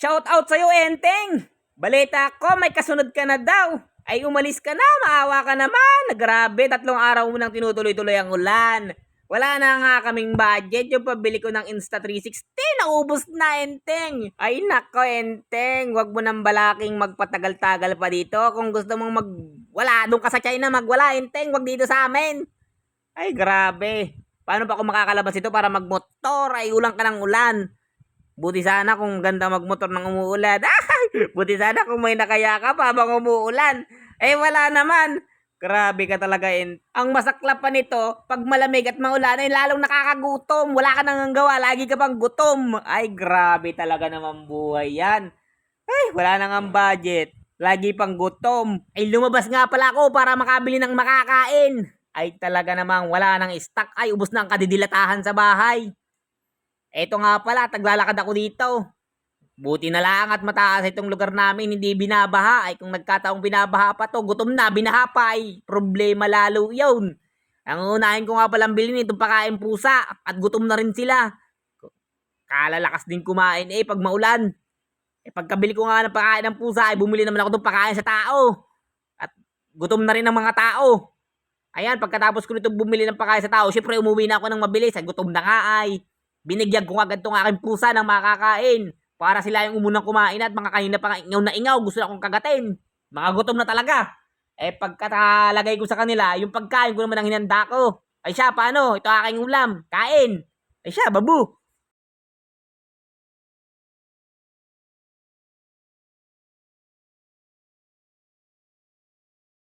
Shout out sa'yo, Enteng! Balita ko, may kasunod ka na daw. Ay umalis ka na, maawa ka naman. Grabe, tatlong araw mo nang tinutuloy-tuloy ang ulan. Wala na nga kaming budget. Yung pabili ko ng Insta360, naubos na, Enteng. Ay nako, Enteng. Huwag mo nang balaking magpatagal-tagal pa dito. Kung gusto mong mag... Wala, doon ka sa China magwala, Enteng. Huwag dito sa amin. Ay, grabe. Paano pa ako makakalabas ito para magmotor? Ay, ulang ka ng ulan. Buti sana kung ganda magmotor ng umuulan. Buti sana kung may nakayakap habang umuulan. Eh, wala naman. Grabe ka talaga, in. Ang masaklap pa nito, pag malamig at maulan, ay lalong nakakagutom. Wala ka nang gawa, lagi ka pang gutom. Ay, grabe talaga naman buhay yan. Ay, wala nang ang budget. Lagi pang gutom. Ay, lumabas nga pala ako para makabili ng makakain. Ay, talaga namang wala nang stock. Ay, ubos na ang kadidilatahan sa bahay. Eto nga pala, taglalakad ako dito. Buti na lang at mataas itong lugar namin, hindi binabaha. Ay kung nagkataong binabaha pa to, gutom na, binaha pa, ay problema lalo yun. Ang unahin ko nga palang bilhin itong pakain pusa at gutom na rin sila. Kalalakas din kumain eh pag maulan. Eh pagkabili ko nga ng pakain ng pusa ay bumili naman ako ng pakain sa tao. At gutom na rin ang mga tao. Ayan, pagkatapos ko nito bumili ng pakain sa tao, syempre umuwi na ako ng mabilis. Ay gutom na nga ay. Binigyan ko agad tong aking pusa ng makakain. Para sila yung umunang kumain at mga kanina pa nga ingaw na ingaw, gusto na akong kagatin. Mga gutom na talaga. Eh pagkatalagay ko sa kanila, yung pagkain ko naman ang hinanda ko. Ay siya, paano? Ito aking ulam. Kain. Ay siya, babu.